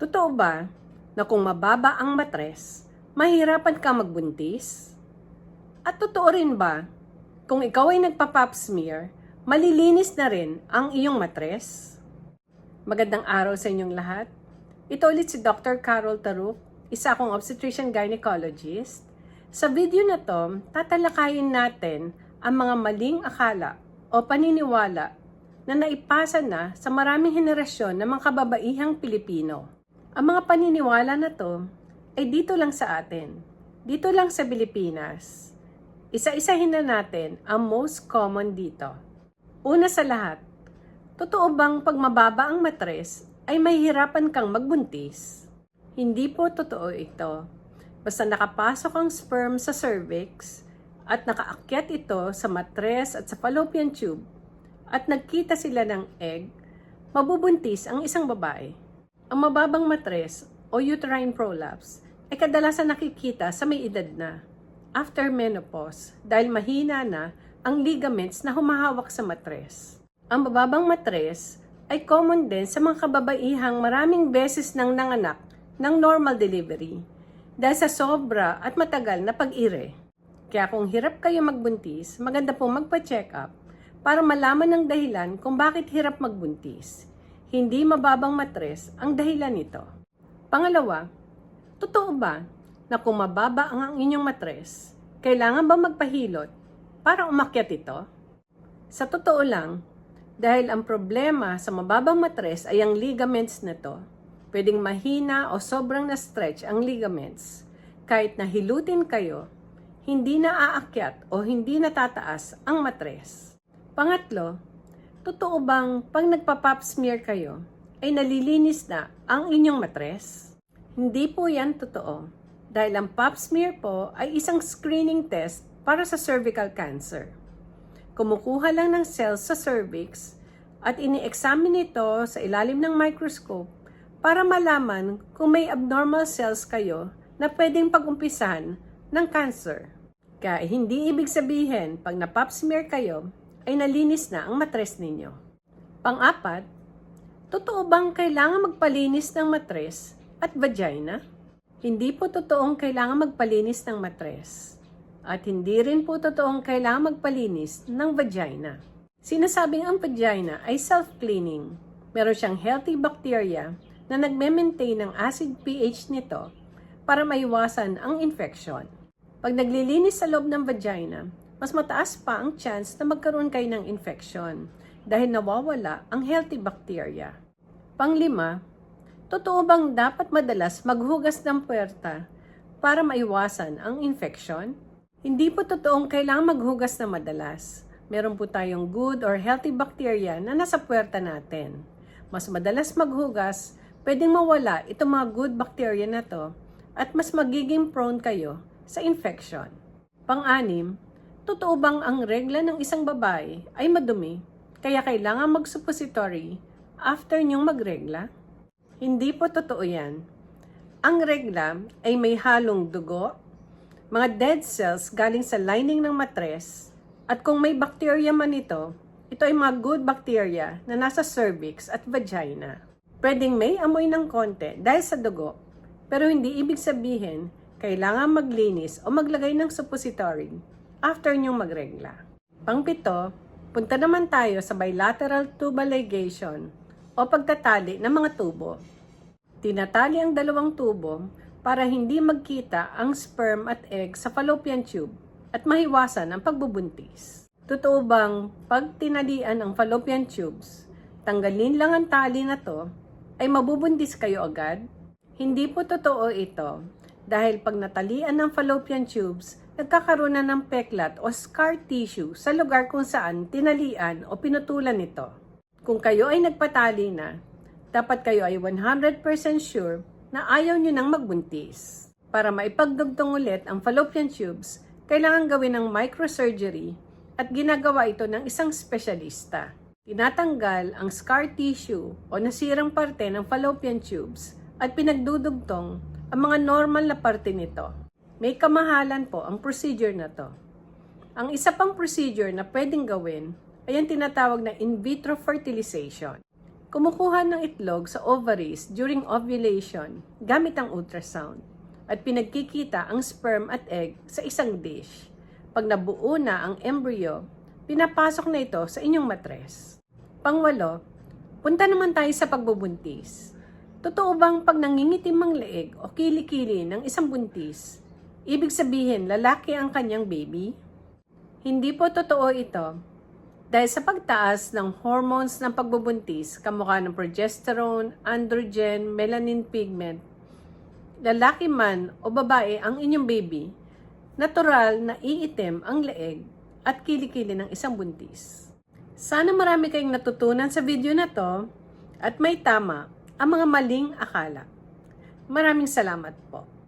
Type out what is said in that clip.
Totoo ba na kung mababa ang matres, mahirapan ka magbuntis? At totoo rin ba, kung ikaw ay nagpa-pap smear, malilinis na rin ang iyong matres? Magandang araw sa inyong lahat. Ito ulit si Dr. Carol Taruk, isa akong obstetrician gynecologist. Sa video na to, tatalakayin natin ang mga maling akala o paniniwala na naipasa na sa maraming henerasyon ng mga kababaihang Pilipino. Ang mga paniniwala na to ay dito lang sa atin, dito lang sa Pilipinas. Isa-isahin na natin ang most common dito. Una sa lahat, totoo bang pag mababa ang matres ay mahihirapan kang magbuntis? Hindi po totoo ito. Basta nakapasok ang sperm sa cervix at nakaakyat ito sa matres at sa fallopian tube at nagkita sila ng egg, mabubuntis ang isang babae. Ang mababang matres o uterine prolapse ay kadalasan nakikita sa may edad na after menopause dahil mahina na ang ligaments na humahawak sa matres. Ang mababang matres ay common din sa mga kababaihang maraming beses nang nanganak ng normal delivery dahil sa sobra at matagal na pag-ire. Kaya kung hirap kayo magbuntis, maganda pong magpa-check up para malaman ng dahilan kung bakit hirap magbuntis. Hindi mababang matres ang dahilan nito. Pangalawa, totoo ba na kung mababa ang inyong matres, kailangan ba magpahilot para umakyat ito? Sa totoo lang, dahil ang problema sa mababang matres ay ang ligaments na to, pwedeng mahina o sobrang na-stretch ang ligaments. Kahit nahilutin kayo, hindi na aakyat o hindi natataas ang matres. Pangatlo, totoo bang pag nagpa-pap smear kayo, ay nalilinis na ang inyong matres? Hindi po yan totoo. Dahil ang pap smear po ay isang screening test para sa cervical cancer. Kumukuha lang ng cells sa cervix at ini-examine ito sa ilalim ng microscope para malaman kung may abnormal cells kayo na pwedeng pag-umpisahan ng cancer. Kaya hindi ibig sabihin pag na-pap smear kayo ay nalinis na ang matres ninyo. Pang-apat, totoo bang kailangan magpalinis ng matres at vagina? Hindi po totoong kailangan magpalinis ng matres. At hindi rin po totoong kailangan magpalinis ng vagina. Sinasabing ang vagina ay self-cleaning. Meron siyang healthy bacteria na nagme-maintain ng acid pH nito para maiwasan ang infection. Pag naglilinis sa loob ng vagina, mas mataas pa ang chance na magkaroon kayo ng infection dahil nawawala ang healthy bacteria. Panglima, totoo bang dapat madalas maghugas ng puwerta para maiwasan ang infection? Hindi po totoong kailangan maghugas na madalas. Meron po tayong good or healthy bacteria na nasa puwerta natin. Mas madalas maghugas, pwedeng mawala itong mga good bacteria na to at mas magiging prone kayo sa infection. Pang-anim, totoo bang ang regla ng isang babae ay madumi kaya kailangan mag-suppository after niyong magregla? Hindi po totoo yan. Ang regla ay may halong dugo, mga dead cells galing sa lining ng matres, at kung may bacteria man ito, ito ay mga good bacteria na nasa cervix at vagina. Pwedeng may amoy ng konti dahil sa dugo, pero hindi ibig sabihin kailangan maglinis o maglagay ng suppository after nyong magregla. Pangpito, punta naman tayo sa bilateral tubal ligation o pagtatali ng mga tubo. Tinatali ang dalawang tubo para hindi magkita ang sperm at egg sa fallopian tube at mahiwasan ang pagbubuntis. Totoo bang pag tinalian ang fallopian tubes, tanggalin lang ang tali na to, ay mabubuntis kayo agad? Hindi po totoo ito dahil pag natalian ng fallopian tubes, nagkakaroon na ng peklat o scar tissue sa lugar kung saan tinalian o pinutulan ito. Kung kayo ay nagpatali na, dapat kayo ay 100% sure na ayaw nyo nang magbuntis. Para maipagdugtong ulit ang fallopian tubes, kailangan gawin ng microsurgery at ginagawa ito ng isang espesyalista. Tinatanggal ang scar tissue o nasirang parte ng fallopian tubes at pinagdudugtong ang mga normal na parte nito. May kamahalan po ang procedure na to. Ang isa pang procedure na pwedeng gawin ay ang tinatawag na in vitro fertilization. kumukuha ng itlog sa ovaries during ovulation gamit ang ultrasound at pinagkikita ang sperm at egg sa isang dish. Pag nabuo na ang embryo, pinapasok na ito sa inyong matres. Pangwalo, punta naman tayo sa pagbubuntis. Totoo bang pag nangingitim ang leeg o kilikili ng isang buntis, ibig sabihin lalaki ang kanyang baby? Hindi po totoo ito. Dahil sa pagtaas ng hormones ng pagbubuntis, kamukha ng progesterone, androgen, melanin pigment, lalaki man o babae ang inyong baby, natural na iitim ang leeg at kilikili ng isang buntis. Sana marami kayong natutunan sa video na to at may tama ang mga maling akala. Maraming salamat po.